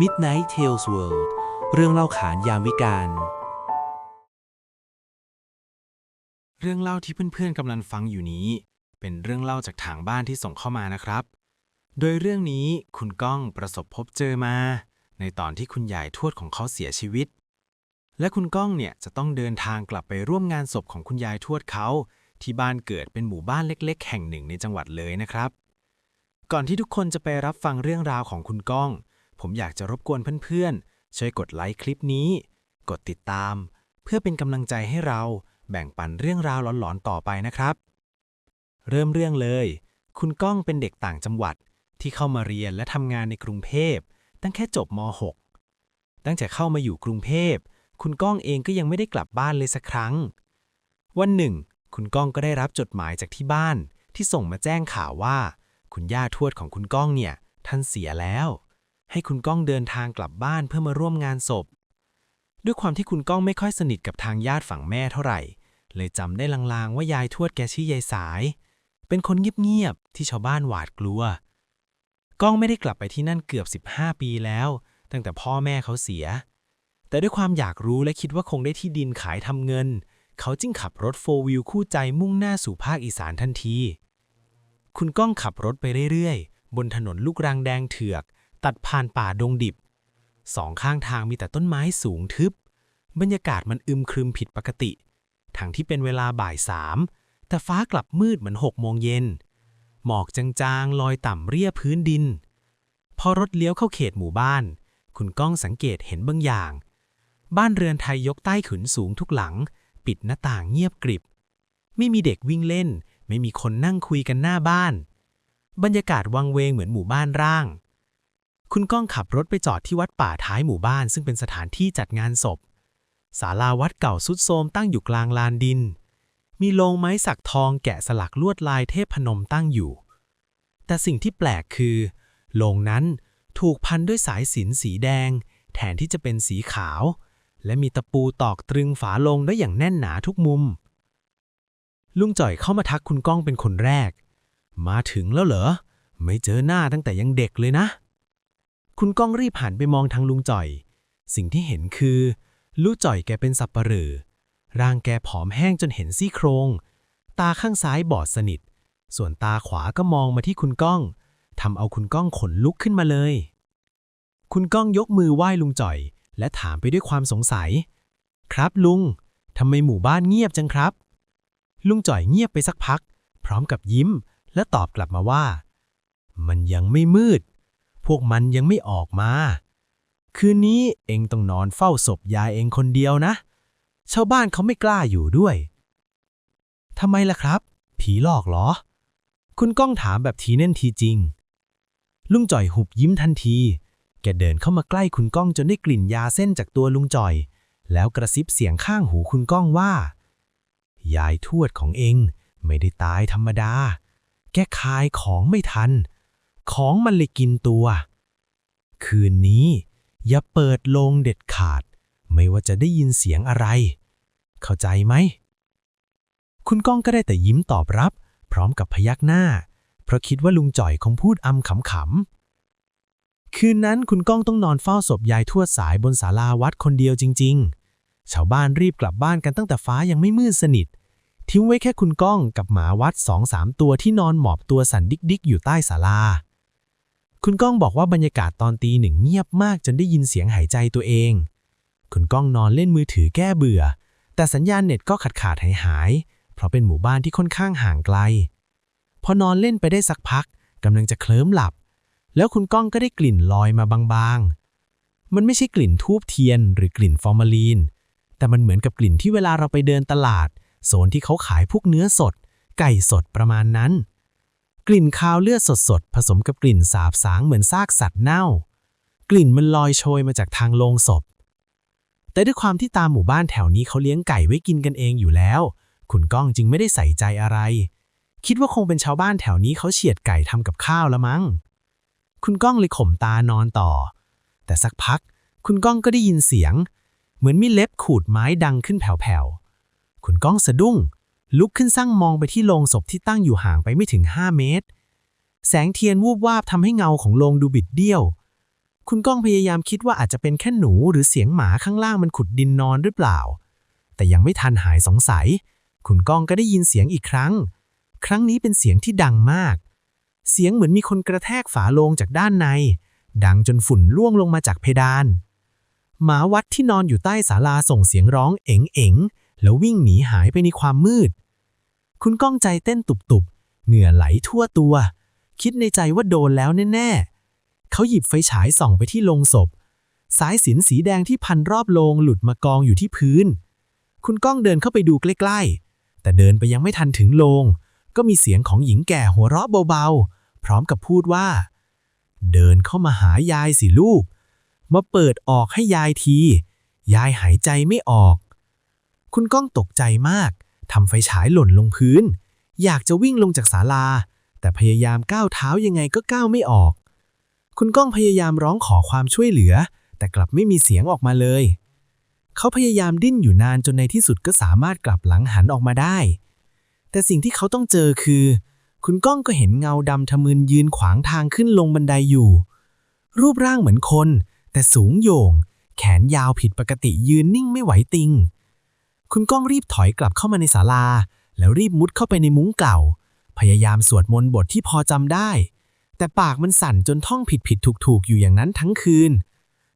Midnight Tales World เรื่องเล่าขานยามวิกาลเรื่องเล่าที่เพื่อนๆกำลังฟังอยู่นี้ เป็นเรื่องเล่าจากทางบ้านที่ส่งเข้ามานะครับ โดยเรื่องนี้คุณก้องประสบพบเจอมา ในตอนที่คุณยายทวดของเขาเสียชีวิต และคุณก้องเนี่ยจะต้องเดินทางกลับไปร่วมงานศพของคุณยายทวดเขาที่บ้านเกิดเป็นหมู่บ้านเล็ก ๆ แห่งหนึ่งในจังหวัดเลยนะครับ ก่อนที่ทุกคนจะไปรับฟังเรื่องราวของคุณก้อง ผมอยากจะรบกวนเพื่อนๆ ช่วยกดไลค์คลิปนี้ กดติดตาม เพื่อเป็นกำลังใจให้เราแบ่งปันเรื่องราวหลอนๆ ต่อไปนะครับ เริ่มเรื่องเลย คุณก้องเป็นเด็กต่างจังหวัดที่เข้ามาเรียนและทำงานในกรุงเทพตั้งแค่จบม .6 ตั้งแต่เข้ามาอยู่กรุงเทพคุณก้องเองก็ยังไม่ได้กลับบ้านเลยสักครั้ง วันหนึ่ง คุณก้องก็ได้รับจดหมายจากที่บ้านที่ส่งมาแจ้งข่าวว่า คุณย่าทวดของคุณก้องเนี่ยท่านเสียแล้ว ให้คุณก้องเดินทางกลับบ้านเพื่อมาร่วมงานศพ ด้วยความที่คุณก้องไม่ค่อยสนิทกับทางญาติฝั่งแม่เท่าไหร่ เลยจำได้ลางๆว่ายายทวดแกชื่อยายสาย เป็นคนเงียบๆที่ชาวบ้านหวาดกลัว ก้องไม่ได้กลับไปที่นั่นเกือบ 15 ปีแล้ว ตั้งแต่พ่อแม่เขาเสีย แต่ด้วยความอยากรู้และคิดว่าคงได้ที่ดินขายทำเงิน เขาจึงขับรถโฟวิวคู่ใจมุ่งหน้าสู่ภาคอีสานทันที คุณก้องขับรถไปเรื่อยๆ บนถนนลูกรังแดงเถือก ตัดผ่านป่าดงดิบ สองข้างทางมีแต่ต้นไม้สูงทึบ บรรยากาศมันอึมครึมผิดปกติ ทั้งที่เป็นเวลาบ่ายสามแต่ฟ้ากลับมืดเหมือนหกโมงเย็น หมอกจางๆ ลอยต่ำเรียบพื้นดิน พอรถเลี้ยวเข้าเขตหมู่บ้าน คุณก้องสังเกตเห็นบางอย่าง บ้านเรือนไทยยกใต้ขืนสูงทุกหลัง ปิดหน้าต่างเงียบกริบ ไม่มีเด็กวิ่งเล่น ไม่มีคนนั่งคุยกันหน้าบ้าน บรรยากาศวังเวงเหมือนหมู่บ้านร่าง คุณก้องขับรถไปจอดที่วัดป่าท้ายหมู่บ้าน ซึ่งเป็นสถานที่จัดงานศพศาลาวัดเก่าสุดโทมตั้งอยู่กลางลานดิน มีโลงไม้สักทองแกะสลักลวดลายเทพพนมตั้งอยู่ แต่สิ่งที่แปลกคือ โลงนั้นถูกพันด้วยสายสินสีแดง แทนที่จะเป็นสีขาว และมีตะปูตอกตรึงฝาโลงได้อย่างแน่นหนาทุกมุม ลุงจ่อยเข้ามาทักคุณก้องเป็นคนแรก มาถึงแล้วเหรอ ไม่เจอหน้าตั้งแต่ยังเด็กเลยนะ คุณก้องรีบหันไปมองทางลุงจ่อย สิ่งที่เห็นคือลุจ่อยแกเป็นสับปะเหร่อร่างแกผอมแห้งจนเห็นซี่โครง ตาข้างซ้ายบอดสนิท ส่วนตาขวาก็มองมาที่คุณก้องทำเอาคุณก้องขนลุกขึ้นมาเลย คุณก้องยกมือไหว้ลุงจ่อย และถามไปด้วยความสงสัย ครับลุงทำไมหมู่บ้านเงียบจังครับ ลุงจ่อยเงียบไปสักพัก พร้อมกับยิ้มและตอบกลับมาว่า มันยังไม่มืด พวกมันยังไม่ออกมา คืนนี้เองต้องนอนเฝ้าศพยายเองคนเดียวนะ ชาวบ้านเขาไม่กล้าอยู่ด้วยทำไมล่ะครับ ผีหลอกเหรอ คุณก้องถามแบบทีเน่นทีจริง ลุงจ่อยหุบยิ้มทันที แกเดินเข้ามาใกล้คุณก้องจนได้กลิ่นยาเส้นจากตัวลุงจ่อย แล้วกระซิบเสียงข้างหูคุณก้องว่า ยายทวดของเองไม่ได้ตายธรรมดา แกคายของไม่ทัน ของมันเลยกินตัว คืนนี้ อย่าเปิดโลงเด็ดขาด ไม่ว่าจะได้ยินเสียงอะไร เข้าใจไหม คุณก้องก็ได้แต่ยิ้มตอบรับ พร้อมกับพยักหน้า เพราะคิดว่าลุงจ่อยคงพูดอำขำๆคืนนั้นคุณก้องต้องนอนเฝ้าศพยายทวดสายบนศาลาวัดคนเดียวจริง ๆ ชาวบ้านรีบกลับบ้านกันตั้งแต่ฟ้ายังไม่มืดสนิท ทิ้งไว้แค่คุณก้องกับหมาวัดสองสามตัวที่นอนหมอบตัวสั่นดิกๆ อยู่ใต้ศาลา คุณก้องบอกว่าบรรยากาศตอนตีหนึ่งเงียบมากจนได้ยินเสียงหายใจตัวเอง คุณก้องนอนเล่นมือถือแก้เบื่อ แต่สัญญาณเน็ตก็ขาดขาดหายหาย เพราะเป็นหมู่บ้านที่ค่อนข้างห่างไกล พอนอนเล่นไปได้สักพักกำลังจะเคลิ้มหลับ แล้วคุณก้องก็ได้กลิ่นลอยมาบางๆ มันไม่ใช่กลิ่นทูบเทียน หรือกลิ่นฟอร์มาลีน แต่มันเหมือนกับกลิ่นที่เวลาเราไปเดินตลาด โซนที่เขาขายพวกเนื้อสด ไก่สดประมาณนั้น กลิ่นคาวเลือดสดๆ ผสมกับกลิ่นสาบสางเหมือนซากสัตว์เน่า กลิ่นมันลอยโชยมาจากทางโลงศพ แต่ด้วยความที่ตามหมู่บ้านแถวนี้เขาเลี้ยงไก่ไว้กินกันเองอยู่แล้วคุณก้องจึงไม่ได้ใส่ใจอะไร คิดว่าคงเป็นชาวบ้านแถวนี้เขาเฉียดไก่ทำกับข้าวละมั้ง คุณก้องเลยข่มตานอนต่อ แต่สักพัก คุณก้องก็ได้ยินเสียง เหมือนมีเล็บขูดไม้ดังขึ้นแผ่วๆ คุณก้องสะดุ้ง ลุกขึ้นสั่งมองไปที่โลงศพที่ตั้งอยู่ห่างไปไม่ถึง 5 เมตร แสงเทียนวูบวาบทำให้เงาของโลงดูบิดเบี้ยว คุณก้องพยายามคิดว่าอาจจะเป็นแค่หนูหรือเสียงหมาข้างล่างมันขุดดินนอนหรือเปล่า แต่ยังไม่ทันหายสงสัย คุณก้องก็ได้ยินเสียงอีกครั้ง ครั้งนี้เป็นเสียงที่ดังมาก เสียงเหมือนมีคนกระแทกฝาโลงจากด้านใน ดังจนฝุ่นล่วงลงมาจากเพดาน หมาวัดที่นอนอยู่ใต้ศาลาส่งเสียงร้องเอ๋งเอ๋ง แล้ววิ่งหนีหายไปในความมืด คุณก้องใจเต้นตุบๆ เหงื่อไหลทั่วตัว คิดในใจว่าโดนแล้วแน่ๆ เขาหยิบไฟฉายส่องไปที่โลงศพ สายสินสีแดงที่พันรอบโลงหลุดมากองอยู่ที่พื้น คุณก้องเดินเข้าไปดูใกล้ๆ แต่เดินไปยังไม่ทันถึงโลง ก็มีเสียงของหญิงแก่หัวเราะเบาๆ พร้อมกับพูดว่า เดินเข้ามาหายายสิลูก มาเปิดออกให้ยายที ยายหายใจไม่ออก คุณก้องตกใจมากทำไฟฉายหล่นลงพื้น อยากจะวิ่งลงจากศาลา แต่พยายามก้าวเท้ายังไงก็ก้าวไม่ออก คุณก้องพยายามร้องขอความช่วยเหลือ แต่กลับไม่มีเสียงออกมาเลย เขาพยายามดิ้นอยู่นานจนในที่สุดก็สามารถกลับหลังหันออกมาได้ แต่สิ่งที่เขาต้องเจอคือ คุณก้องก็เห็นเงาดำทะมึนยืนขวางทางขึ้นลงบันไดอยู่ รูปร่างเหมือนคน แต่สูงโยงแขนยาวผิดปกติยืนนิ่งไม่ไหวติง คุณก้องรีบถอยกลับเข้ามาในศาลา แล้วรีบมุดเข้าไปในมุ้งเก่า พยายามสวดมนต์บทที่พอจำได้ แต่ปากมันสั่นจนท่องผิดผิดถูกถูกๆอยู่อย่างนั้นทั้งคืน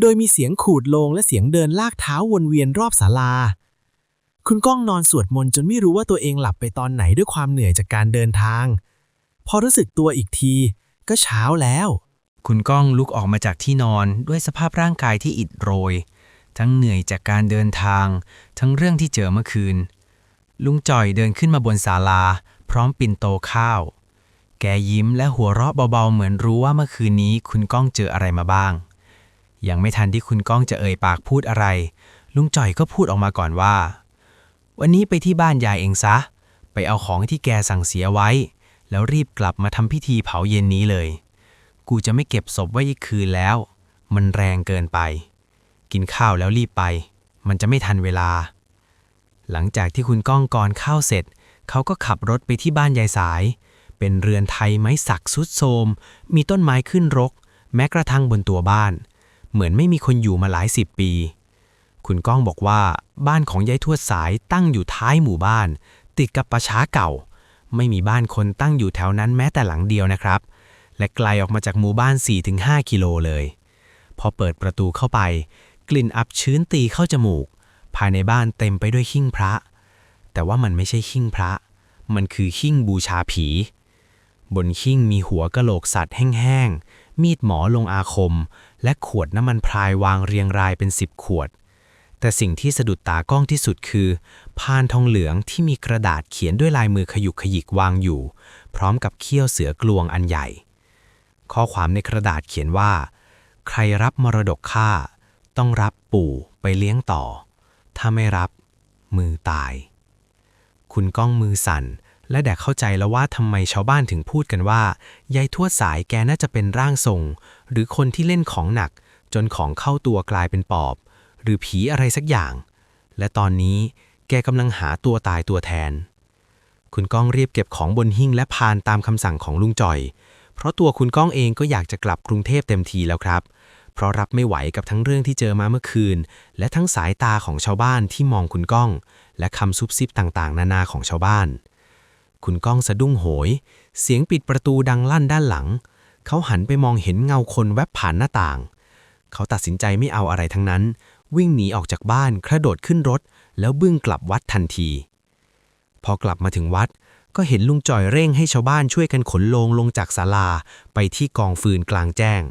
โดยมีเสียงขูดโลงและเสียงเดินลากเท้าวนเวียนรอบศาลา คุณก้องนอนสวดมนต์จนไม่รู้ว่าตัวเองหลับไปตอนไหนด้วยความเหนื่อยจากการเดินทาง พอรู้สึกตัวอีกที ก็เช้าแล้ว คุณก้องลุกออกมาจากที่นอนด้วยสภาพร่างกายที่อิดโรย ทั้งเหนื่อยจากการเดินทาง ทั้งเรื่องที่เจอเมื่อคืน ลุงจ่อยเดินขึ้นมาบนศาลา พร้อมปิ่นโตข้าว แกยิ้มและหัวเราะเบาๆ เหมือนรู้ว่าเมื่อคืนนี้คุณก้องเจออะไรมาบ้าง ยังไม่ทันที่คุณก้องจะเอ่ยปากพูดอะไร ลุงจ่อยก็พูดออกมาก่อนว่า วันนี้ไปที่บ้านยายเองซะ ไปเอาของที่แกสั่งเสียไว้ แล้วรีบกลับมาทำพิธีเผาเย็นนี้เลย กูจะไม่เก็บศพไว้อีกคืนแล้ว มันแรงเกินไป กินข้าวแล้วรีบไป มันจะไม่ทันเวลา หลังจากที่คุณก้องกรข้าวเสร็จ เขาก็ขับรถไปที่บ้านยายสาย เป็นเรือนไทยไม้สักสุดโทมมีต้นไม้ขึ้นรก แม้กระทั่งบนตัวบ้าน เหมือนไม่มีคนอยู่มาหลายสิบปี คุณก้องบอกว่าบ้านของยายทวดสายตั้งอยู่ท้ายหมู่บ้าน ติดกับป่าช้าเก่า ไม่มีบ้านคนตั้งอยู่แถวนั้นแม้แต่หลังเดียวนะครับ และไกลออกมาจากหมู่บ้าน 4-5 กิโลเลยพอเปิดประตูเข้าไป กลิ่นอับชื้นตีเข้าจมูก ภายในบ้านเต็มไปด้วยหิ้งพระ แต่ว่ามันไม่ใช่หิ้งพระ มันคือหิ้งบูชาผี บนหิ้งมีหัวกะโหลกสัตว์แห้งๆ มีดหมอลงอาคม และขวดน้ำมันพรายวางเรียงรายเป็นสิบขวด แต่สิ่งที่สะดุดตากล้องที่สุดคือ พานทองเหลืองที่มีกระดาษเขียนด้วยลายมือขยุกขยิกวางอยู่ พร้อมกับเขี้ยวเสือกลวงอันใหญ่ ข้อความในกระดาษเขียนว่า ใครรับมรดกข้า ต้องรับปู่ไปเลี้ยงต่อ ถ้าไม่รับมือตาย คุณก้องมือสั่น และแดกเข้าใจแล้วว่าทำไมชาวบ้านถึงพูดกันว่ายายทวดสายแกน่าจะเป็นร่างทรง หรือคนที่เล่นของหนัก จนของเข้าตัวกลายเป็นปอบ หรือผีอะไรสักอย่าง และตอนนี้แกกำลังหาตัวตายตัวแทน คุณก้องรีบเก็บของบนหิ้งและพานตามคำสั่งของลุงจ่อย เพราะตัวคุณก้องเองก็อยากจะกลับกรุงเทพเต็มทีแล้วครับเพราะรับไม่ไหวกับทั้งเรื่องที่เจอมาเมื่อคืน และทั้งสายตาของชาวบ้านที่มองคุณก้อง และคำซุบซิบต่างๆ นานาของชาวบ้าน คุณก้องสะดุ้งโหย เสียงปิดประตูดังลั่นด้านหลัง เขาหันไปมองเห็นเงาคนแวบผ่านหน้าต่าง เขาตัดสินใจไม่เอาอะไรทั้งนั้น วิ่งหนีออกจากบ้านกระโดดขึ้นรถ แล้วบึ้งกลับวัดทันที พอกลับมาถึงวัดก็เห็นลุงจ่อยเร่งให้ชาวบ้านช่วยกันขนโลงลงจากศาลาไปที่กองฟืนกลางแจ้ง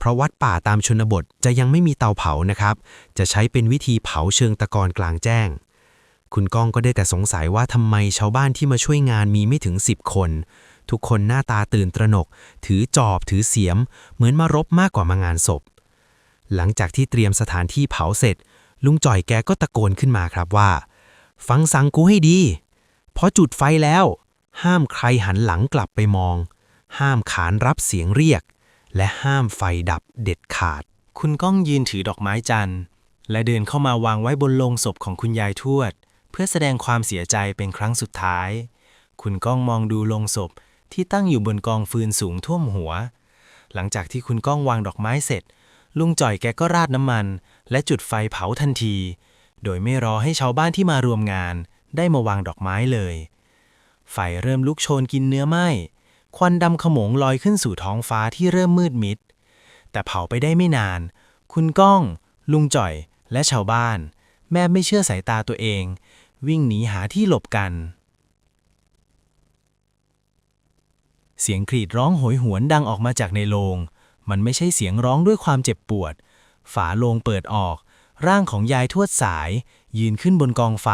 เพราะวัดป่าตามชนบทจะยังไม่มีเตาเผานะครับ จะใช้เป็นวิธีเผาเชิงตะกอนกลางแจ้ง คุณก้องก็ได้แต่สงสัยว่าทำไมชาวบ้านที่มาช่วยงานมีไม่ถึง 10 คน ทุกคนหน้าตาตื่นตระหนก ถือจอบถือเสียม เหมือนมารบมากกว่ามางานศพ หลังจากที่เตรียมสถานที่เผาเสร็จ ลุงจ่อยแกก็ตะโกนขึ้นมาครับว่า ฟังสังกูให้ดีพอจุดไฟแล้ว ห้ามใครหันหลังกลับไปมอง ห้ามขานรับเสียงเรียก และห้ามไฟดับเด็ดขาด คุณก้องยืนถือดอกไม้จันทร์ และเดินเข้ามาวางไว้บนโลงศพของคุณยายทวด เพื่อแสดงความเสียใจเป็นครั้งสุดท้าย คุณก้องมองดูโลงศพที่ตั้งอยู่บนกองฟืนสูงท่วมหัว หลังจากที่คุณก้องวางดอกไม้เสร็จ ลุงจ่อยแกก็ราดน้ำมัน และจุดไฟเผาทันที โดยไม่รอให้ชาวบ้านที่มารวมงาน ได้มาวางดอกไม้เลย ไฟเริ่มลุกโชนกินเนื้อไหม้ ควันดำขโมงลอยขึ้นสู่ท้องฟ้าที่เริ่มมืดมิด แต่เผาไปได้ไม่นาน คุณก้อง ลุงจ่อย และชาวบ้าน แม่ไม่เชื่อสายตาตัวเอง วิ่งหนีหาที่หลบกัน เสียงกรีดร้องโหยหวนดังออกมาจากในโรง มันไม่ใช่เสียงร้องด้วยความเจ็บปวด ฝาโลงเปิดออก ร่างของยายทวดสาย ยืนขึ้นบนกองไฟ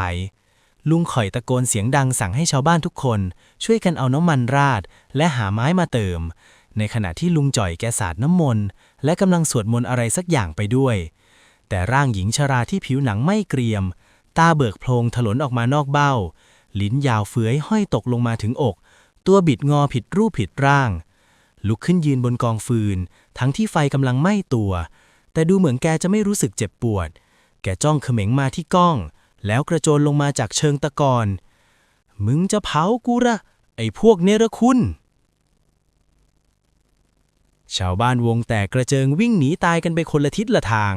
ลุงข่อยตะโกนเสียงดังสั่งให้ชาวบ้านทุกคน ช่วยกันเอาน้ำมันราด และหาไม้มาเติม ในขณะที่ลุงจ่อยแกสาดน้ำมนต์และกำลังสวดมนต์อะไรสักอย่างไปด้วย แต่ร่างหญิงชราที่ผิวหนังไม่เกรียม ตาเบิกโพลงถลนออกมานอกเบ้า ลิ้นยาวเฟื้อยห้อยตกลงมาถึงอก ตัวบิดงอผิดรูปผิดร่าง ลุกขึ้นยืนบนกองฟืน ทั้งที่ไฟกำลังไหม้ตัว แต่ดูเหมือนแกจะไม่รู้สึกเจ็บปวด แกจ้องเขม็งมาที่กล้อง แล้วกระโจนลงมาจากเชิงตะกอนมึงจะเผากูระไอ้พวกเนรคุณ ชาวบ้านวงแตกกระเจิงวิ่งหนีตายกันไปคนละทิศละทาง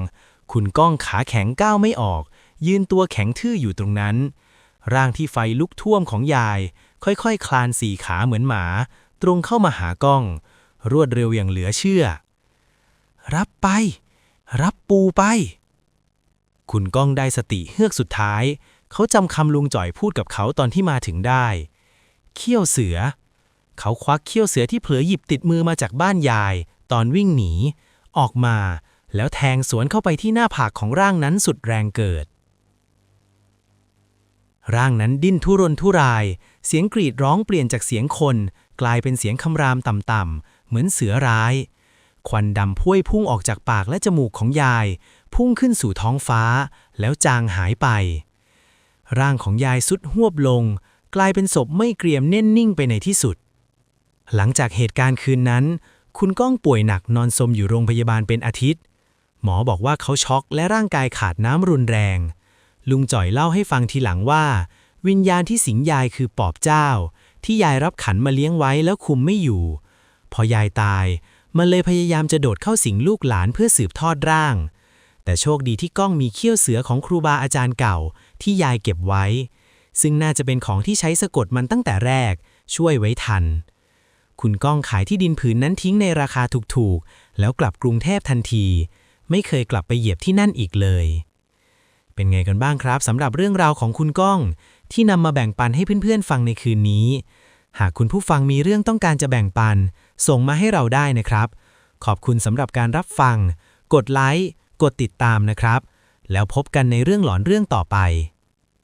คุณก้องขาแข็งก้าวไม่ออก ยืนตัวแข็งทื่ออยู่ตรงนั้น ร่างที่ไฟลุกท่วมของยาย ค่อยๆคคลานสี่ขาเหมือนหมา ตรงเข้ามาหาก้อง รวดเร็วอย่างเหลือเชื่อ รับไป รับปูไป คุณก้องได้สติเฮือกสุดท้าย เขาจำคำลุงจ่อยพูดกับเขาตอนที่มาถึงได้ เขี้ยวเสือ เขาควักเขี้ยวเสือที่เผลอหยิบติดมือมาจากบ้านยาย ตอนวิ่งหนี ออกมา แล้วแทงสวนเข้าไปที่หน้าผากของร่างนั้นสุดแรงเกิด ร่างนั้นดิ้นทุรนทุราย เสียงกรีดร้องเปลี่ยนจากเสียงคน กลายเป็นเสียงคำรามต่ำๆเหมือนเสือร้าย ควันดำพุ่ยพุ่งออกจากปากและจมูกของยาย พุ่งขึ้นสู่ท้องฟ้า แล้วจางหายไป ร่างของยายสุดหวบลง กลายเป็นศพไม่เกรียมแน่นนิ่งไปในที่สุด หลังจากเหตุการณ์คืนนั้น คุณก้องป่วยหนักนอนสมอยู่โรงพยาบาลเป็นอาทิตย์ หมอบอกว่าเขาช็อกและร่างกายขาดน้ำรุนแรง ลุงจ่อยเล่าให้ฟังทีหลังว่า วิญญาณที่สิงยายคือปอบเจ้า ที่ยายรับขันมาเลี้ยงไว้แล้วคุมไม่อยู่ พอยายตายมันเลยพยายามจะโดดเข้าสิงลูกหลานเพื่อสืบทอดร่าง แต่โชคดีที่กล้องมีเขี้ยวเสือของครูบาอาจารย์เก่า ที่ยายเก็บไว้ ซึ่งน่าจะเป็นของที่ใช้สะกดมันตั้งแต่แรก ช่วยไว้ทัน คุณก้องขายที่ดินผืนนั้นทิ้งในราคาถูกๆ แล้วกลับกรุงเทพทันที ไม่เคยกลับไปเหยียบที่นั่นอีกเลย เป็นไงกันบ้างครับสำหรับเรื่องราวของคุณก้อง ที่นำมาแบ่งปันให้เพื่อนๆฟังในคืนนี้ หากคุณผู้ฟังมีเรื่องต้องการจะแบ่งปัน ส่งมาให้เราได้นะครับ ขอบคุณสำหรับการรับฟัง กดไลค์ กดติดตามนะครับ แล้วพบกันในเรื่องหลอนเรื่องต่อไป